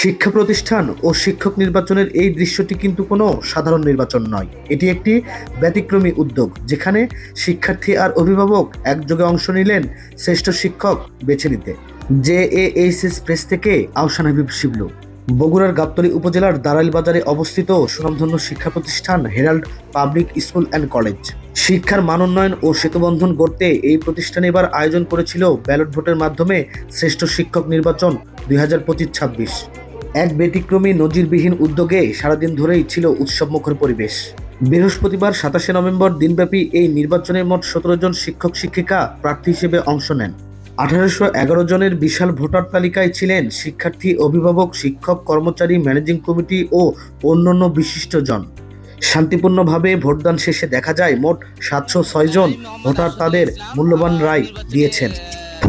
শিক্ষা প্রতিষ্ঠান ও শিক্ষক নির্বাচনের এই দৃশ্যটি কিন্তু কোনো সাধারণ নির্বাচন নয়। এটি একটি ব্যতিক্রমী উদ্যোগ, যেখানে শিক্ষার্থী আর অভিভাবক একযোগে অংশ নিলেন শ্রেষ্ঠ শিক্ষক বেছে নিতে। জে এ এইচএস প্রেস থেকে আহসান হাবিব শিবলু। বগুড়ার গাবতলী উপজেলার দারাইল বাজারে অবস্থিত সুনামধন্য শিক্ষা প্রতিষ্ঠান Herald public school and college. শিক্ষার মানোন্নয়ন ও সেতুবন্ধন গড়তে এই প্রতিষ্ঠানে এবার আয়োজন করেছিল ব্যালট ভোটের মাধ্যমে শ্রেষ্ঠ শিক্ষক নির্বাচন দুই হাজার পঁচিশ ছাব্বিশ। এক ব্যতিক্রমী নজিরবিহীন উদ্যোগে সারাদিন ধরেই ছিল উৎসবমুখর পরিবেশ। বৃহস্পতিবার সাতাশে নভেম্বর দিনব্যাপী এই নির্বাচনে মোট সতেরো জন শিক্ষক, শিক্ষিকা প্রার্থী হিসেবে অংশ নেন। আঠারোশো এগারো জনের বিশাল ভোটার তালিকায় ছিলেন শিক্ষার্থী, অভিভাবক, শিক্ষক, কর্মচারী, ম্যানেজিং কমিটি ও অন্যান্য বিশিষ্টজন শান্তিপূর্ণভাবে ভোটদান শেষে দেখা যায় মোট সাতশো ছয় জন ভোটার তাদের মূল্যবান রায় দিয়েছেন।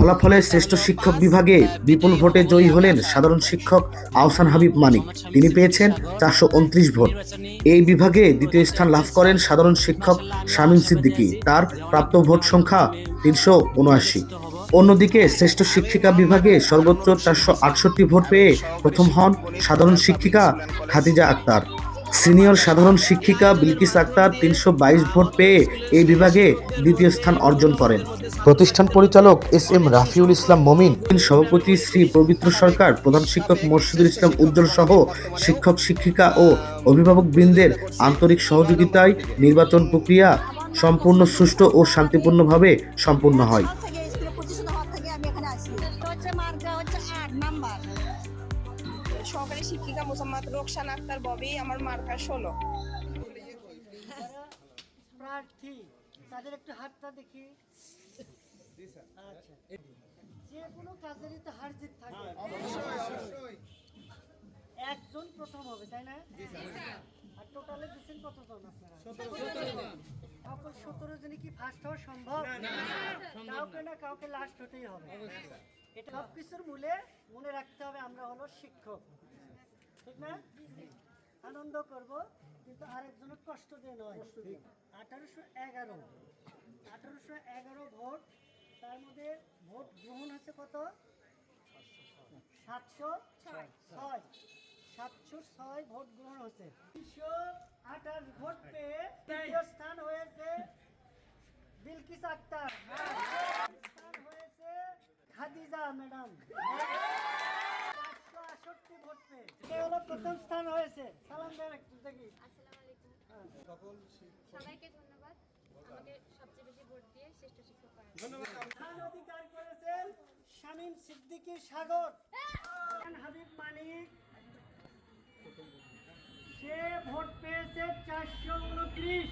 ফলাফলে শ্রেষ্ঠ শিক্ষক বিভাগে বিপুল ভোটে জয়ী হলেন সাধারণ শিক্ষক আহসান হাবিব মানিক। তিনি পেয়েছেন চারশো উনত্রিশ ভোট। এই বিভাগে দ্বিতীয় স্থান লাভ করেন সাধারণ শিক্ষক শামীম সিদ্দিকী। তার প্রাপ্ত ভোট সংখ্যা তিনশো উনআশি। অন্যদিকে শ্রেষ্ঠ শিক্ষিকা বিভাগে সর্বোচ্চ চারশো আটষট্টি ভোট পেয়ে প্রথম হন সাধারণ শিক্ষিকা খাদিজা আক্তার। সিনিয়র সাধারণ শিক্ষিকা বিলকিস আক্তার তিনশো বাইশ ভোট পেয়ে এই বিভাগে দ্বিতীয় স্থান অর্জন করেন। প্রতিষ্ঠান পরিচালক এস এম রাফিউল ইসলাম মমিন। সভাপতি শ্রী পবিত্র সরকার প্রধান শিক্ষক মোর্শিদুল ইসলাম উজ্জ্বল সহ শিক্ষক শিক্ষিকা ও অভিভাবক বৃন্দের আন্তরিক সহযোগিতায় নির্বাচন প্রক্রিয়া সম্পূর্ণ সুষ্ঠু ও শান্তিপূর্ণভাবে সম্পূর্ণ হয়। সহকারী শিক্ষিকা মোসাম্মদ রোকসান আক্তার ববি আমার মার্কা ষোলো। প্রার্থী তাদের একটু হাতটা দেখি। আচ্ছা। যে কোনো কাজেরই তো হার জিত থাকে। একজন প্রথম হবে তাই না? আর টোটালে দিচ্ছেন কতজন আপনারা? সকল সতেরো জনে। কি ফার্স্ট হওয়া সম্ভব? কাউকে না কাউকে লাস্ট হতেই হবে। এটা সব কিছুর মূলে মনে রাখতে হবে আমরা হলো শিক্ষক। ঠিক না? আনন্দ করব কিন্তু আরেকজনের কষ্ট দিয়ে নয়। আঠারোশো এগারো। আঠারোশো এগারো ভোট তার মধ্যে ভোট গ্রহণ হচ্ছে কত? সাতশো ছয়। সাতশো ছয় ভোট গ্রহণ হচ্ছে। তিনশো আঠাশ ভোট পেয়ে তৃতীয় স্থান হয়েছে বিলকিস আক্তার। স্থান হয়েছে খাদিজা ম্যাডাম। চারশো আষট্টি ভোট পেয়ে। হলো প্রথম স্থান হয়েছে। সালাম দেন একটু দেখি। আসসালামু সবাইকে ধন্যবাদ। আমাকে সবচেয়ে বেশি ভোট দিয়ে শ্রেষ্ঠ শিক্ষক করার অধিকার করেছেন? শামীম সিদ্দিকী সাগর। হাবিব মানিক। সে ভোট পেয়েছে চারশো উনত্রিশ।